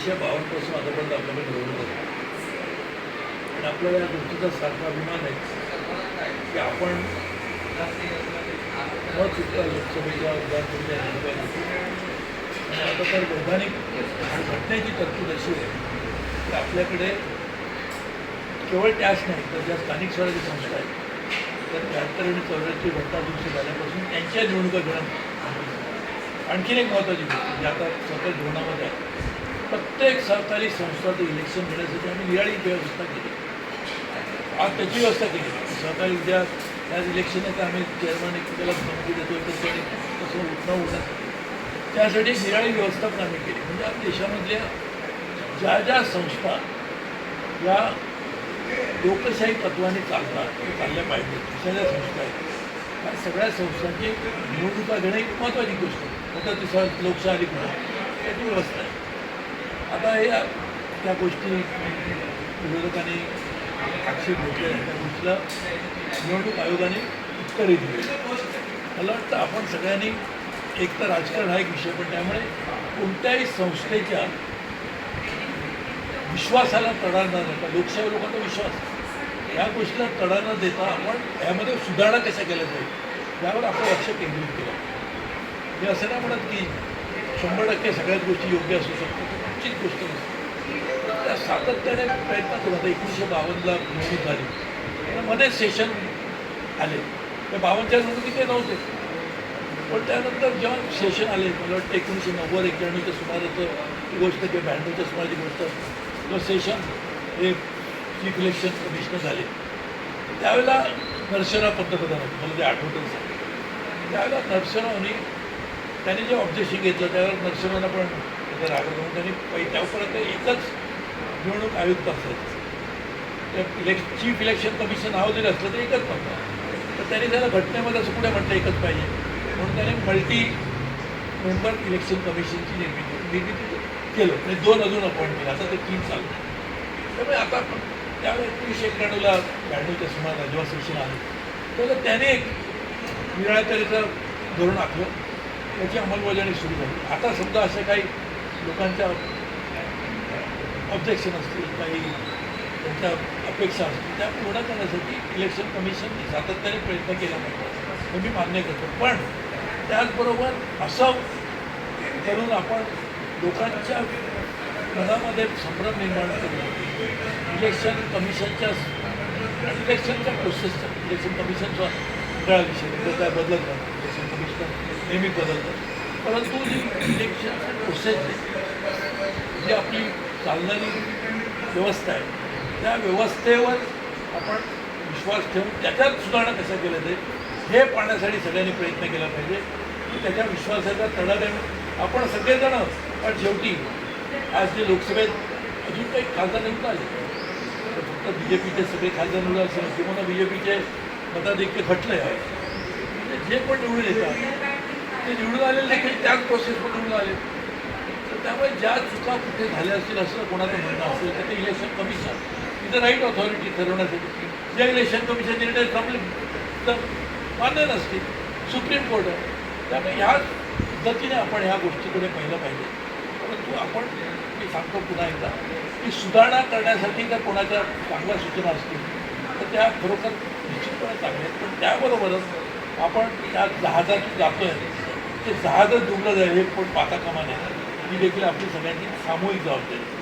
आतापर्यंत आपल्याकडे घडवलं होतं आणि आपल्याला या गोष्टीचा सारखा अभिमान आहे की आपण न चुकता लोकसभेच्या विधानसभेच्या आणि आता तर वैधानिक घटनेची तरतूद अशी आहे की आपल्याकडे केवळ त्याच नाही तर ज्या स्थानिक स्वराज्य संस्था आहेत तर त्र्याहत्तर आणि चौऱ्याहत्तर घटनादुरुस्ती झाल्यापासून त्यांच्या निवडणुका घेणं आणखीन एक महत्त्वाची गोष्ट जी आता सतत धोरणामध्ये आहे प्रत्येक सरकारी संस्थाचं इलेक्शन घेण्यासाठी आम्ही निराळी व्यवस्था केली. आज त्याची व्यवस्था केली. सहकारी उद्या त्याच इलेक्शनचं आम्ही चेअरमन एकमेकाला धमकी देतो तर त्याने तसं उठणं होण्यासाठी त्यासाठी निराळी व्यवस्था पण आम्ही केली. म्हणजे आज देशामधल्या ज्या ज्या संस्था या लोकशाही तत्वाने चालतात ते चालल्या पाहिजेत. अशा ज्या संस्था आहेत त्या सगळ्या संस्थांची निवडणुका घेणं एक महत्त्वाची गोष्ट आहे. तिसरा लोकशाही म्हणा त्याची व्यवस्था आहे. आता हे त्या गोष्टी विरोधकांनी आक्षेप घेतले त्या गोष्टीला निवडणूक आयोगाने उत्तरही दिली मला वाटतं आपण सगळ्यांनी एक तर राजकारण हा एक विषय पण त्यामुळे कोणत्याही संस्थेच्या विश्वासाला तडा न देता लोकशाही लोकांचा विश्वास या गोष्टीला तडा न देता आपण यामध्ये सुधारणा कशा केल्या जाईल यावर आपण लक्ष केंद्रित केलं. मी असं नाही म्हणत की शंभर टक्के सगळ्याच गोष्टी योग्य असू शकतात. कुठचीच गोष्ट नसते. त्या सातत्याने प्रयत्न केला होता एकोणीसशे बावन्नला निवडणूक झाली. आणि मध्ये सेशन आले. त्या बावनच्या निवडणुकीत ते नव्हते. पण त्यानंतर जेव्हा सेशन आले मला वाटतं एकोणीसशे नव्वद एक्क्याण्णवच्या सुमाराचं ही गोष्ट किंवा ब्याण्णवच्या सुमाराची गोष्ट किंवा सेशन हे चीफ इलेक्शन कमिशनर झाले. त्यावेळेला नरसेना पंतप्रधान होते. मला ते आठवतच आहे त्यावेळेला नरसरावनी त्यांनी जे ऑब्जेक्शन घेतलं त्यावर नरसिंहांना पण त्याचा राग होऊन म्हणून त्यांनी पहिल्या परत एकच निवडणूक आयुक्त असायचं त्या इलेक्शन चीफ इलेक्शन कमिशन नाव जरी असलं तर एकच नव्हतं. तर त्यांनी त्याला घटनेमध्ये असं कुठे म्हटलं एकच पाहिजे. म्हणून त्याने मल्टी मेंबर इलेक्शन कमिशनची निर्मिती निर्मिती केलं. म्हणजे दोन अजून अपॉइंट केलं. आता ते तीन चालू त्यामुळे आता पण त्यावेळेस एकोणीसशे एक्क्याण्णवला ब्याण्णवच्या सुमाराला जेव्हा सेशन आले तर त्याने एक निराळ्या तऱ्हेचं धोरण आखलं. त्याची अंमलबजावणी सुरू झाली. आता समजा अशा काही लोकांच्या ऑब्जेक्शन असतील काही त्यांच्या अपेक्षा असतील त्या पूर्ण करण्यासाठी इलेक्शन कमिशनने सातत्याने प्रयत्न केला पाहिजे. हे मी मान्य करतो. पण त्याचबरोबर असं करून आपण लोकांच्या मनामध्ये संभ्रम निर्माण करून इलेक्शन कमिशनच्या इलेक्शनच्या प्रोसेसचा इलेक्शन कमिशनचा वेगळा विषय तो काय बदलत नाही. नेहमी बदलतं. परंतु जी इलेक्शनची प्रोसेस आहे जी आपली चालणारी व्यवस्था आहे त्या व्यवस्थेवर आपण विश्वास ठेवून त्याच्यात सुधारणा कशा केल्या जाईल हे पाहण्यासाठी सगळ्यांनी प्रयत्न केला पाहिजे. की त्याच्या विश्वासाचा तडा देणं आपण सगळेजण पण शेवटी आज जे लोकसभेत अजून काही खासदार निवडून आले. तर फक्त बी जे पीचे सगळे खासदार निवडून असेल किंवा बी जे पीचे मताधिक्य घटलं आहे म्हणजे जे पण निवडून येतात ते निवडून आलेले देखील त्याच प्रोसेसवर निवडून आले तर त्यामुळे ज्या चुका कुठे झाल्या असतील असं कोणाचं म्हणणं असेल तर ते इलेक्शन कमिशन इथं राईट ऑथॉरिटी ठरवण्यासाठी. ज्या इलेक्शन कमिशन निर्णय थांबले तर मान्य नसतील. सुप्रीम कोर्ट आहे. त्यामुळे ह्या पद्धतीने आपण ह्या गोष्टीकडे पाहिलं पाहिजे. परंतु आपण मी सांगतो पुन्हा एकदा की सुधारणा करण्यासाठी जर कोणाच्या चांगल्या सूचना असतील तर त्या खरोखर निश्चितपणे चांगल्या आहेत पण त्याबरोबरच आपण त्या जहाजाची जातो आहे ते जहाजच डुबलं जाईल हे पण पाहता कामा नये ही देखील आपली सगळ्यांची सामूहिक जबाबदारी आहे.